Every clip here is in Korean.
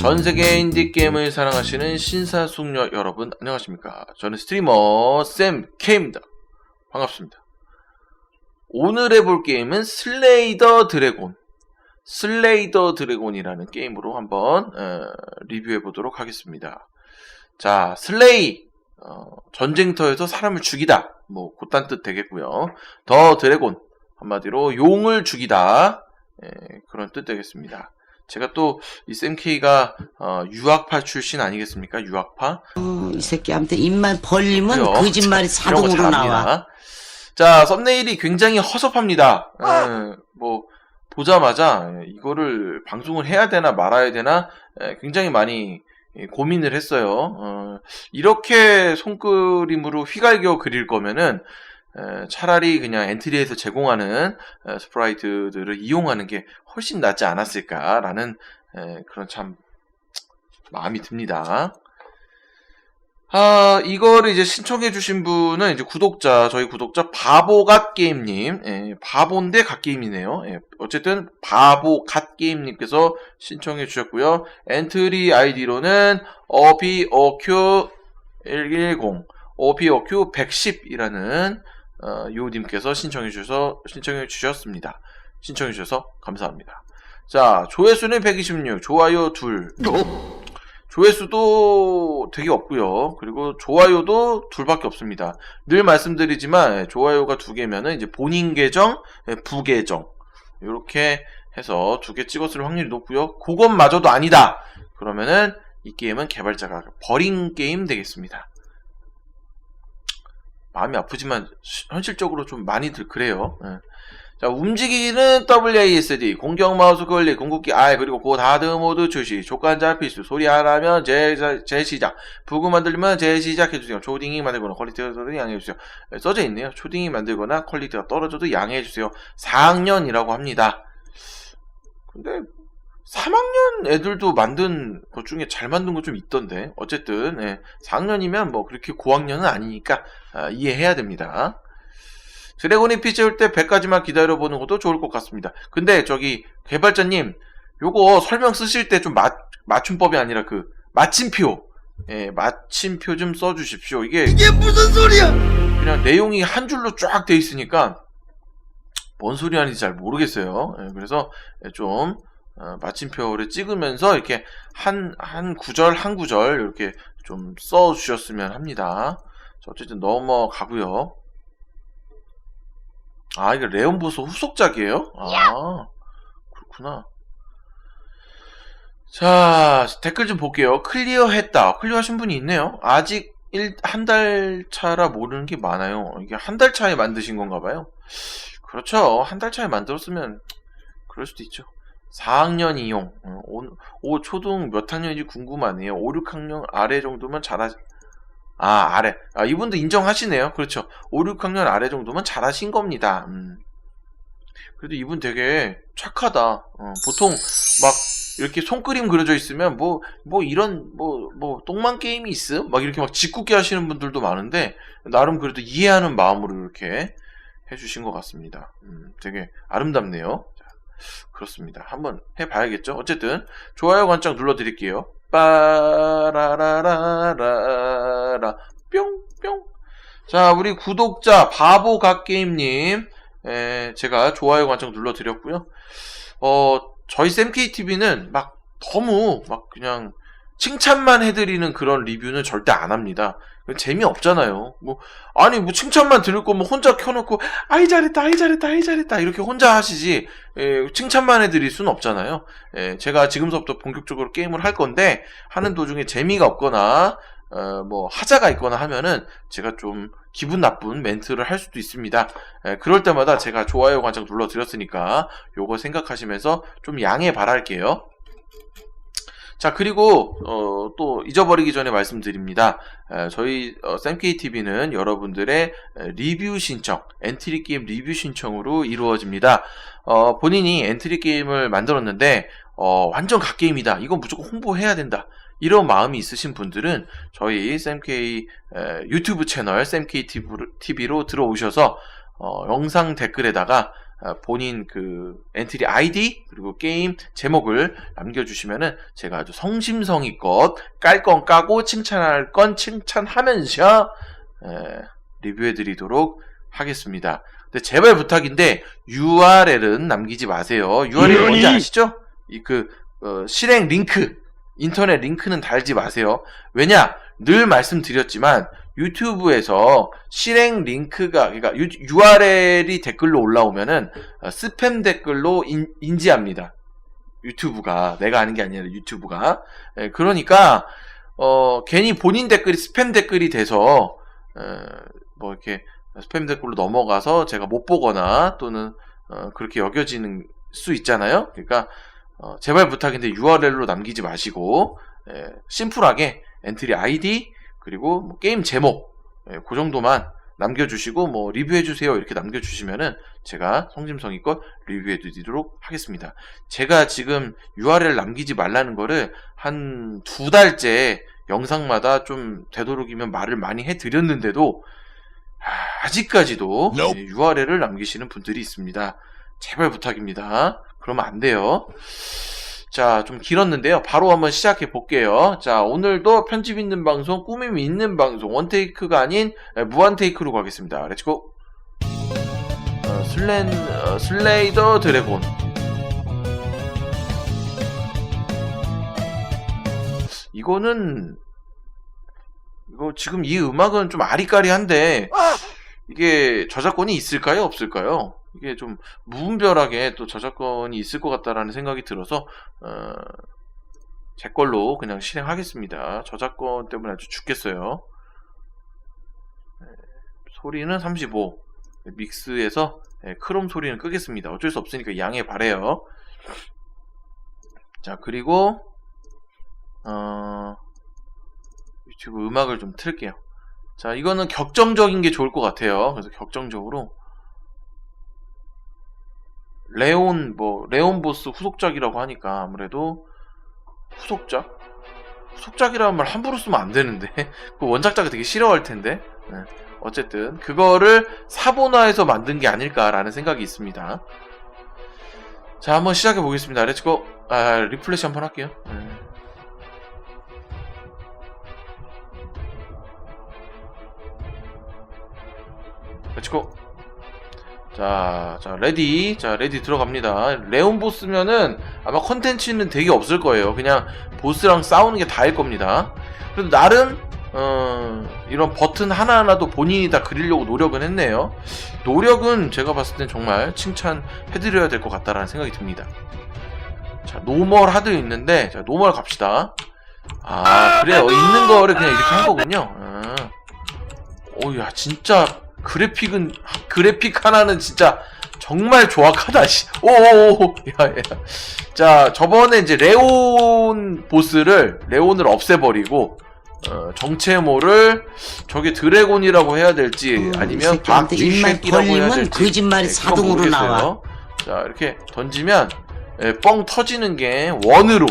전 세계 인디 게임을 사랑하시는 신사숙녀 여러분 안녕하십니까? 저는 스트리머 샘 K입니다. 반갑습니다. 오늘 해볼 게임은 슬레이더 드래곤, 슬레이더 드래곤이라는 게임으로 한번 어, 리뷰해 보도록 하겠습니다. 자, 슬레이 어, 전쟁터에서 사람을 죽이다, 뭐 그딴 뜻 되겠고요. 더 드래곤 한마디로 용을 죽이다 예, 그런 뜻 되겠습니다. 제가 또이 샘케이가 어, 유학파 출신 아니겠습니까? 유학파? 어, 이 새끼한테 입만 벌리면 그래요. 거짓말이 자, 잘합니다. 나와. 자, 썸네일이 굉장히 허접합니다. 예, 뭐 보자마자 예, 이거를 방송을 해야 되나 말아야 되나 예, 굉장히 많이 예, 고민을 했어요. 어, 이렇게 손그림으로 휘갈겨 그릴 거면은 에, 차라리 그냥 엔트리에서 제공하는 에, 스프라이트들을 이용하는 게 훨씬 낫지 않았을까라는 에, 그런 참 마음이 듭니다. 아, 이거를 이제 신청해주신 분은 이제 구독자, 저희 구독자 바보갓게임님, 예, 바본데 갓게임이네요. 예, 어쨌든 바보갓게임님께서 신청해주셨고요. 엔트리 아이디로는 어비어큐110, 어비어큐 110이라는 어, 요님께서 신청해 주셔서 신청해 주셨습니다. 신청해 주셔서 감사합니다. 자, 조회수는 126, 좋아요 둘. 조회수도 되게 없고요. 그리고 좋아요도 둘밖에 없습니다. 늘 말씀드리지만 예, 좋아요가 두 개면은 이제 본인 계정, 예, 부계정 이렇게 해서 두 개 찍었을 확률이 높고요. 그것마저도 아니다. 그러면은 이 게임은 개발자가 버린 게임 되겠습니다. 마음이 아프지만 시- 현실적으로 좀 많이들 그래요. 예. 자 움직이는 WASD 공격 마우스 클릭 궁극기 R 그리고 고 다드 모드 출시 조건자 필수 소리 하나면 재, 재시작. 부구 만들면 재시작해주세요. 초딩이 만들거나 퀄리티가 떨어져도 양해해주세요. 예, 써져 있네요. 초딩이 만들거나 퀄리티가 떨어져도 양해해주세요. 4학년이라고 합니다. 근데 3학년 애들도 만든 것 중에 잘 만든 거좀 있던데 어쨌든 예, 4학년이면 뭐 그렇게 고학년은 아니니까 아, 이해해야 됩니다. 드래곤이 피치 올때 100까지만 기다려보는 것도 좋을 것 같습니다. 근데 저기 개발자님 요거 설명 쓰실 때 좀 맞춤법이 아니라 그 마침표 예, 마침표 좀 써주십시오. 이게 이게 무슨 소리야? 그냥 내용이 한 줄로 쫙 돼 있으니까 뭔 소리 하는지 잘 모르겠어요. 예, 그래서 좀 어, 마침표를 찍으면서 이렇게 한, 한 구절 한 구절 이렇게 좀 써주셨으면 합니다. 자, 어쨌든 넘어가고요. 아, 이게 레온 보소 후속작이에요? 아, 그렇구나. 자, 댓글 좀 볼게요. 클리어 했다. 클리어 하신 분이 있네요. 아직 한 달 차라 모르는 게 많아요. 이게 한 달 차에 만드신 건가 봐요. 그렇죠. 한 달 차에 만들었으면 그럴 수도 있죠. 4학년 이용. 어, 오, 오, 초등 몇 학년인지 궁금하네요. 5, 6학년 아래 정도면 잘하, 아, 아래. 아, 이분도 인정하시네요. 그렇죠. 5, 6학년 아래 정도면 잘하신 겁니다. 음. 그래도 이분 되게 착하다. 어, 보통 막 이렇게 손그림 그려져 있으면 뭐, 뭐 이런, 뭐, 뭐, 똥만 게임이 있음? 막 이렇게 막 짓궂게 하시는 분들도 많은데, 나름 그래도 이해하는 마음으로 이렇게 해주신 것 같습니다. 음, 되게 아름답네요. 자, 그렇습니다. 한번 해봐야겠죠? 어쨌든, 좋아요 관장 눌러드릴게요. 빠라라라라라, 뿅, 뿅. 자, 우리 구독자, 바보 갓게임님, 에, 제가 좋아요 관장 눌러드렸고요. 어, 저희 샘KTV는 막 너무 막 그냥 칭찬만 해드리는 그런 리뷰는 절대 안 합니다. 재미없잖아요. 뭐, 아니, 뭐 칭찬만 들을 거면 혼자 켜놓고, 아이 잘했다, 아이 잘했다, 아이 잘했다, 이렇게 혼자 하시지, 에, 칭찬만 해드릴 수는 없잖아요. 에, 제가 지금서부터 본격적으로 게임을 할 건데, 하는 도중에 재미가 없거나, 어, 뭐, 하자가 있거나 하면은, 제가 좀 기분 나쁜 멘트를 할 수도 있습니다. 에, 그럴 때마다 제가 좋아요 관장 눌러드렸으니까, 요거 생각하시면서 좀 양해 바랄게요. 자, 그리고, 어, 또 잊어버리기 전에 말씀드립니다. 에, 저희, 어, 샘KTV는 여러분들의 에, 리뷰 신청, 엔트리 게임 리뷰 신청으로 이루어집니다. 어, 본인이 엔트리 게임을 만들었는데, 어, 완전 갓게임이다. 이건 무조건 홍보해야 된다. 이런 마음이 있으신 분들은 저희 에, 유튜브 채널 샘K TV로 들어오셔서 어, 영상 댓글에다가 아, 본인 그 엔트리 아이디 그리고 게임 제목을 남겨주시면은 제가 아주 성심성의껏 깔 건 까고 칭찬할 건 칭찬하면서 에, 리뷰해드리도록 하겠습니다. 근데 제발 부탁인데 URL은 남기지 마세요. URL 뭔지 아시죠? 이그 실행 링크 인터넷 링크는 달지 마세요. 왜냐? 늘 말씀드렸지만 유튜브에서 실행 링크가 그러니까 URL이 댓글로 올라오면은 어, 스팸 댓글로 인, 인지합니다. 유튜브가 내가 아는 게 아니라 유튜브가 예, 그러니까 어, 괜히 본인 댓글이 스팸 댓글이 돼서 에, 뭐 이렇게 스팸 댓글로 넘어가서 제가 못 보거나 또는 어, 그렇게 여겨지는 수 있잖아요. 그러니까 어, 제발 부탁인데 URL로 남기지 마시고 에, 심플하게 엔트리 아이디 그리고 뭐 게임 제목 예, 그 정도만 남겨주시고 뭐 리뷰해주세요 이렇게 남겨주시면은 제가 성심성의껏 리뷰해드리도록 하겠습니다. 제가 지금 URL 남기지 말라는 거를 한 두 달째 영상마다 좀 되도록이면 말을 많이 해드렸는데도 아, 아직까지도. 예, URL을 남기시는 분들이 있습니다. 제발 부탁입니다. 그러면 안 돼요. 자, 좀 길었는데요. 바로 한번 시작해 볼게요. 자, 오늘도 편집 있는 방송, 꾸밈 있는 방송, 원테이크가 아닌 에, 무한테이크로 가겠습니다. 렛츠고! 어, 슬렌, 어, 슬레이더 드래곤. 이거는, 이거 지금 이 음악은 좀 아리까리한데, 이게 저작권이 있을까요? 없을까요? 이게 좀 무분별하게 또 저작권이 있을 것 같다라는 생각이 들어서 어, 제 걸로 그냥 실행하겠습니다. 저작권 때문에 아주 죽겠어요. 네, 소리는 35 믹스에서 네, 크롬 소리는 끄겠습니다. 어쩔 수 없으니까 양해 바래요. 자 그리고 어, 유튜브 음악을 좀 틀게요. 자 이거는 격정적인 게 좋을 것 같아요. 그래서 격정적으로 레온 뭐 레온 보스 후속작이라고 하니까 아무래도 후속작 후속작이라는 말 함부로 쓰면 안 되는데 그 원작자가 되게 싫어할 텐데 네. 어쨌든 그거를 사본화해서 만든 게 아닐까라는 생각이 있습니다. 자 한번 시작해 보겠습니다. 렛츠고 아 리플래시 한번 할게요. 네. 렛츠고 자, 자, 레디. 자, 레디 들어갑니다. 레온 보스면은 아마 컨텐츠는 되게 없을 거예요. 그냥 보스랑 싸우는 게 다일 겁니다. 그래도 나름, 어, 이런 버튼 하나하나도 본인이 다 그리려고 노력은 했네요. 노력은 제가 봤을 땐 정말 칭찬해드려야 될 것 같다라는 생각이 듭니다. 자, 노멀 하드 있는데, 자, 노멀 갑시다. 아, 그래요. 있는 거를 그냥 이렇게 한 거군요. 아. 오야, 진짜 그래픽은 그래픽 하나는 진짜 정말 조악하다. 씨. 오오오. 야, 야. 자, 저번에 이제 레온 보스를 레온을 없애버리고 어, 정체모를 저게 드래곤이라고 해야 될지 음, 이 아니면 박쥐새끼라고 해야 될지 거짓말이 네, 자동으로 모르겠어요. 나와. 자, 이렇게 던지면 예, 뻥 터지는 게 원으로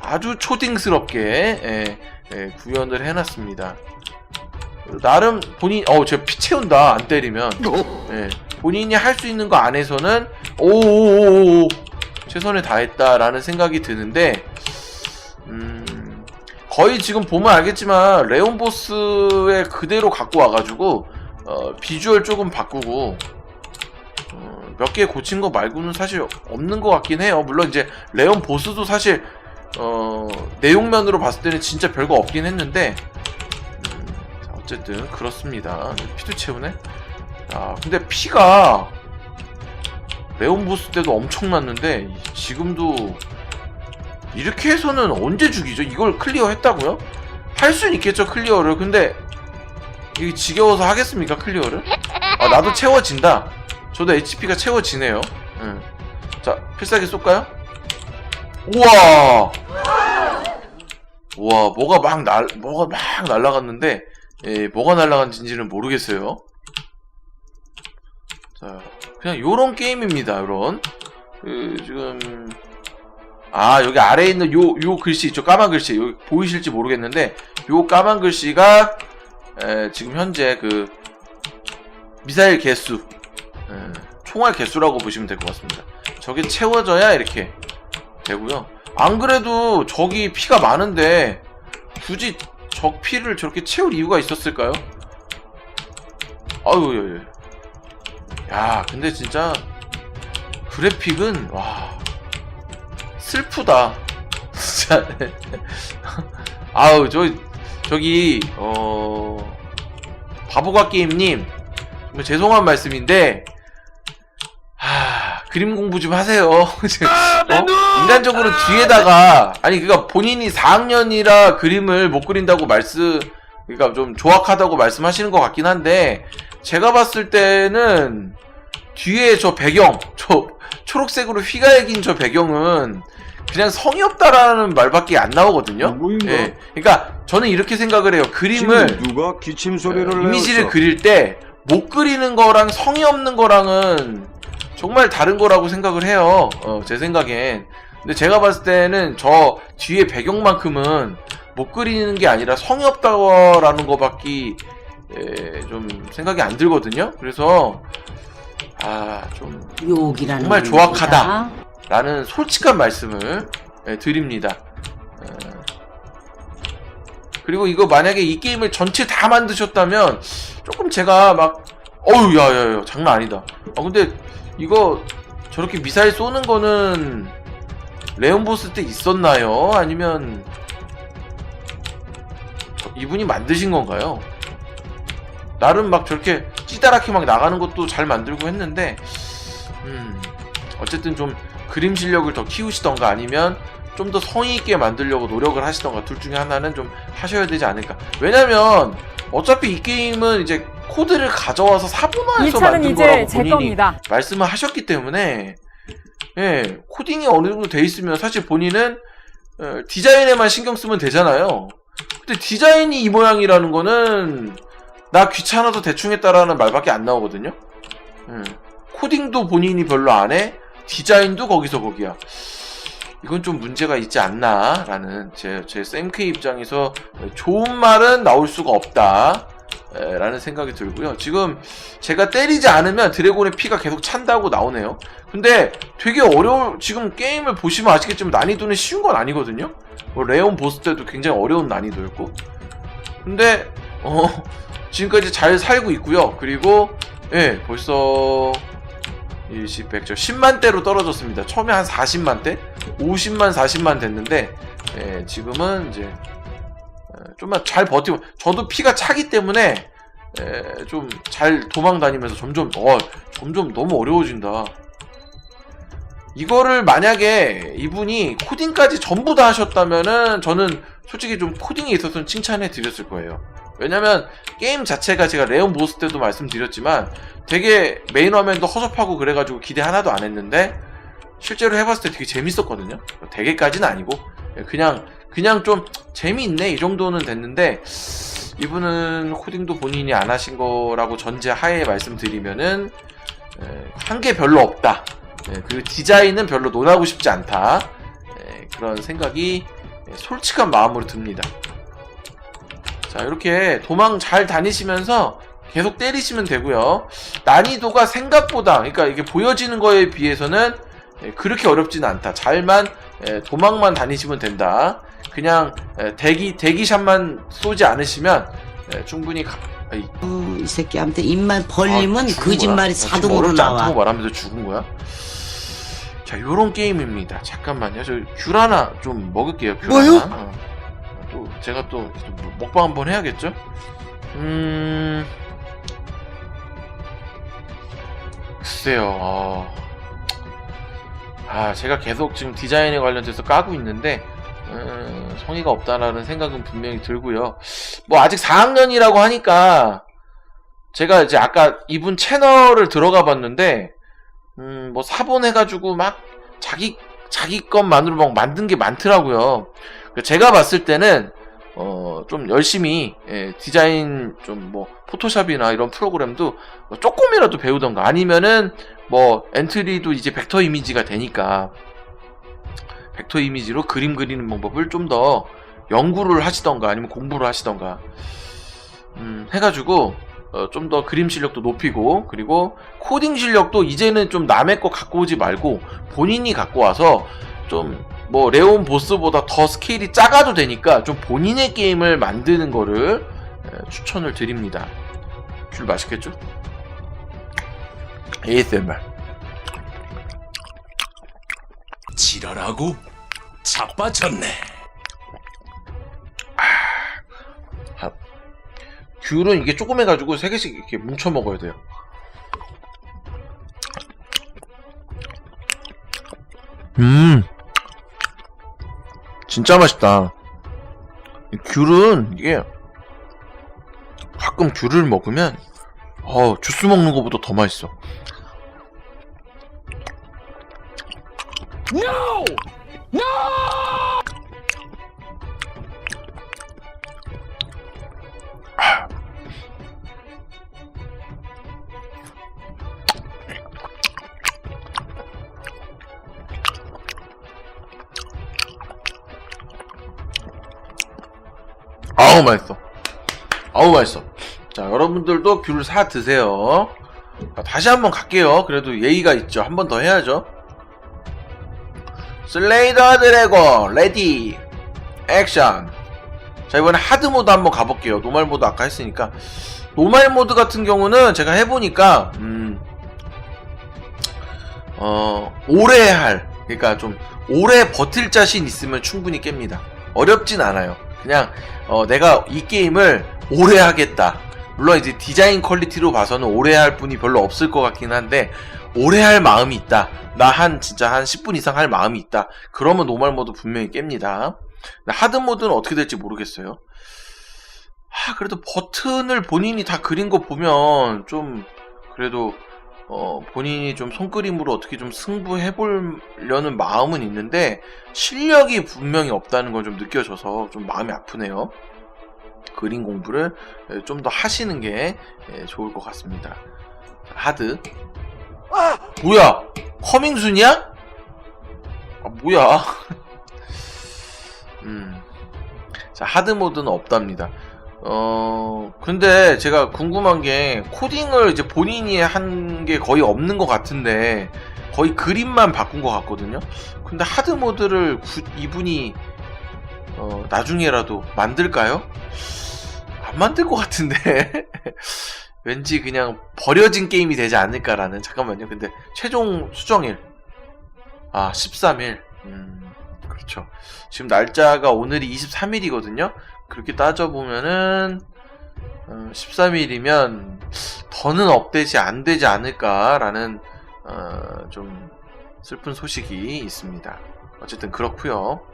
아주 초딩스럽게 예, 예, 구현을 해놨습니다. 나름 본인 어 제가 피 채운다 안 때리면. 예, 본인이 할 수 있는 거 안에서는 오오오오 최선을 다했다라는 생각이 드는데 음, 거의 지금 보면 알겠지만 레온 보스에 그대로 갖고 와가지고 어, 비주얼 조금 바꾸고 어, 몇 개 고친 거 말고는 사실 없는 것 같긴 해요. 물론 이제 레온 보스도 사실 어, 내용면으로 봤을 때는 진짜 별거 없긴 했는데 어쨌든 그렇습니다. 피도 채우네. 아 근데 피가 레온 보스 때도 엄청났는데 지금도 이렇게 해서는 언제 죽이죠? 이걸 클리어 했다고요? 할 수는 있겠죠 클리어를 근데 이게 지겨워서 하겠습니까 클리어를? 아 나도 채워진다 저도 HP가 채워지네요 응. 자 필살기 쏠까요? 우와 우와 뭐가 막 날, 뭐가 막 날아갔는데 예, 뭐가 날아간지는 모르겠어요 자 그냥 요런 게임입니다 요런 그 지금 아 여기 아래에 있는 요 요 글씨 있죠 까만 글씨 여기 보이실지 모르겠는데 요 까만 글씨가 에, 지금 현재 그 미사일 개수 에, 총알 개수라고 보시면 될 것 같습니다. 저게 채워져야 이렇게 되고요. 안 그래도 적이 피가 많은데 굳이 적 피를 저렇게 채울 이유가 있었을까요? 아유, 예, 예. 야, 근데 진짜 그래픽은 와 슬프다. 진짜. 아우 저 저기 어 바보가 게임님 정말 죄송한 말씀인데 하 그림 공부 좀 하세요. 어? 인간적으로 뒤에다가 아니 그니까 본인이 4학년이라 그림을 못 그린다고 말씀 그러니까 좀 조악하다고 말씀하시는 것 같긴 한데 제가 봤을 때는 뒤에 저 배경 저 초록색으로 휘갈긴 저 배경은 그냥 성의 없다라는 말밖에 안 나오거든요. 누구인가? 예. 그러니까 저는 이렇게 생각을 해요. 그림을 누가 기침 소리를 어, 이미지를 내었어? 그릴 때 못 그리는 거랑 성의 없는 거랑은 정말 다른 거라고 생각을 해요. 어, 제 생각엔. 근데 제가 봤을 때는 저 뒤에 배경만큼은 못 그리는 게 아니라 성의 없다라는 거밖에 에, 좀 생각이 안 들거든요. 그래서 아좀 욕이라는 정말 겁니다. 조악하다. 라는 솔직한 말씀을 예, 드립니다. 어, 그리고 이거 만약에 이 게임을 전체 다 만드셨다면 조금 제가 막 어우 야야야 장난 아니다. 아 근데 이거 저렇게 미사일 쏘는 거는 레온 보스 때 있었나요? 아니면 이분이 만드신 건가요? 나름 막 저렇게 찌다랗게 막 나가는 것도 잘 만들고 했는데 음 어쨌든 좀 그림 실력을 더 키우시던가 아니면 좀 더 성의 있게 만들려고 노력을 하시던가 둘 중에 하나는 좀 하셔야 되지 않을까. 왜냐면 어차피 이 게임은 이제 코드를 가져와서 사본화해서 2차는 만든 이제 거라고 제 본인이. 말씀을 하셨기 때문에 예 코딩이 어느 정도 돼 있으면 사실 본인은 어, 디자인에만 신경 쓰면 되잖아요. 근데 디자인이 이 모양이라는 거는 나 귀찮아서 대충 했다라는 말밖에 안 나오거든요. 음, 코딩도 본인이 별로 안 해. 디자인도 거기서 거기야. 이건 좀 문제가 있지 않나라는 제, 제 쌤K 입장에서 좋은 말은 나올 수가 없다. 에, 라는 생각이 들고요. 지금 제가 때리지 않으면 드래곤의 피가 계속 찬다고 나오네요. 근데 되게 어려워, 지금 게임을 보시면 아시겠지만 난이도는 쉬운 건 아니거든요? 뭐 레온 보스 때도 굉장히 어려운 난이도였고. 근데, 어, 지금까지 잘 살고 있고요. 그리고, 예, 벌써, 일시, 백조 10만대로 떨어졌습니다. 처음에 한 40만대? 50만, 40만 됐는데, 예, 지금은 이제, 예, 좀만 잘 버티고, 저도 피가 차기 때문에, 예, 좀잘 도망 다니면서 점점, 어, 점점 너무 어려워진다. 이거를 만약에 이분이 코딩까지 전부 다 하셨다면은 저는 솔직히 좀 코딩에 있어서는 칭찬해 드렸을 거예요. 왜냐면 게임 자체가 제가 레온 보스 때도 말씀드렸지만 되게 메인 화면도 허접하고 그래가지고 기대 하나도 안 했는데 실제로 해봤을 때 되게 재밌었거든요. 되게까지는 아니고 그냥 그냥 좀 재미있네 이 정도는 됐는데 이분은 코딩도 본인이 안 하신 거라고 전제 하에 말씀드리면은 한 게 별로 없다. 예, 그리고 디자인은 별로 논하고 싶지 않다. 예, 그런 생각이 예, 솔직한 마음으로 듭니다. 자, 이렇게 도망 잘 다니시면서 계속 때리시면 되고요. 난이도가 생각보다, 그러니까 이게 보여지는 거에 비해서는 예, 그렇게 어렵지는 않다. 잘만 예, 도망만 다니시면 된다. 그냥 예, 대기 대기샷만 쏘지 않으시면 예, 충분히 가, 아이, 어, 이 새끼한테 입만 벌리면 아, 거짓말이 어렵지 않다고 나와. 말하면서 죽은 거야? 자, 요런 게임입니다. 잠깐만요. 저귤 하나 좀 먹을게요. 귤 뭐요? 하나. 어. 또 제가 또 먹방 한번 해야겠죠? 음. 글쎄요. 어. 아, 제가 계속 지금 디자인에 관련돼서 까고 있는데 음, 성의가 없다라는 생각은 분명히 들고요. 뭐 아직 4학년이라고 하니까 제가 이제 아까 이분 채널을 들어가 봤는데 음, 뭐 사본해가지고 막 자기 자기 것만으로 막 만든 게 많더라고요. 그 제가 봤을 때는 어, 좀 열심히 예, 디자인 좀 뭐 포토샵이나 이런 프로그램도 뭐 조금이라도 배우던가 아니면은 뭐 엔트리도 이제 벡터 이미지가 되니까 벡터 이미지로 그림 그리는 방법을 좀 더 연구를 하시던가 아니면 공부를 하시던가 음, 해가지고 어, 좀 더 그림 실력도 높이고 그리고 코딩 실력도 이제는 좀 남의 거 갖고 오지 말고 본인이 갖고 와서 좀 뭐 레온 보스보다 더 스케일이 작아도 되니까 좀 본인의 게임을 만드는 거를 에, 추천을 드립니다. 귤 맛있겠죠? ASMR. 지랄하고 자빠졌네. 귤은 이게 조그매가지고 세 개씩 이렇게 뭉쳐 먹어야 돼요. 음, 진짜 맛있다. 이 귤은 이게 가끔 귤을 먹으면 어 주스 먹는 것보다 더 맛있어. No! 아우 맛있어. 아우 맛있어. 자 여러분들도 귤 사 드세요. 자, 다시 한번 갈게요. 그래도 예의가 있죠. 한 번 더 해야죠. 슬레이더 드래곤 레디 액션. 자 이번에 하드 모드 한번 가볼게요. 노말 모드 아까 했으니까 노말 모드 같은 경우는 제가 해보니까 음, 어 오래 할 그러니까 좀 오래 버틸 자신 있으면 충분히 깹니다. 어렵진 않아요. 그냥 어, 내가 이 게임을 오래 하겠다. 물론 이제 디자인 퀄리티로 봐서는 오래 할 분이 별로 없을 것 같긴 한데 오래 할 마음이 있다. 나 한 진짜 한 10분 이상 할 마음이 있다. 그러면 노멀 모드 분명히 깹니다. 하드 모드는 어떻게 될지 모르겠어요. 아, 그래도 버튼을 본인이 다 그린 거 보면 좀 그래도 어, 본인이 좀 손그림으로 어떻게 좀 승부해 보려는 마음은 있는데 실력이 분명히 없다는 걸 좀 느껴져서 좀 마음이 아프네요. 그림 공부를 좀 더 하시는 게 예, 좋을 것 같습니다. 하드. 아! 뭐야? 커밍순이야? 아, 뭐야? 음. 자, 하드 모드는 없답니다. 어, 근데 제가 궁금한 게 코딩을 이제 본인이 한 게 거의 없는 것 같은데 거의 그림만 바꾼 것 같거든요. 근데 하드 모드를 구- 이분이 어, 나중에라도 만들까요? 안 만들 것 같은데 왠지 그냥 버려진 게임이 되지 않을까라는 잠깐만요. 근데 최종 수정일 아 13일 음 그렇죠. 지금 날짜가 오늘이 23일이거든요. 그렇게 따져보면은 어, 13일이면 더는 업데이트 안 되지 않을까라는 어, 좀 슬픈 소식이 있습니다. 어쨌든 그렇고요.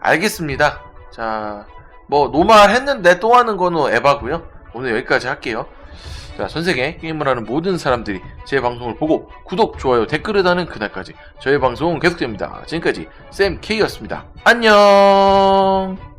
알겠습니다. 자, 뭐 노말 했는데 또 하는 거는 에바고요. 오늘 여기까지 할게요. 자, 전 세계 게임을 하는 모든 사람들이 제 방송을 보고 구독, 좋아요, 댓글을 다는 그날까지 저희 방송은 계속됩니다. 지금까지 쌤 K였습니다. 안녕.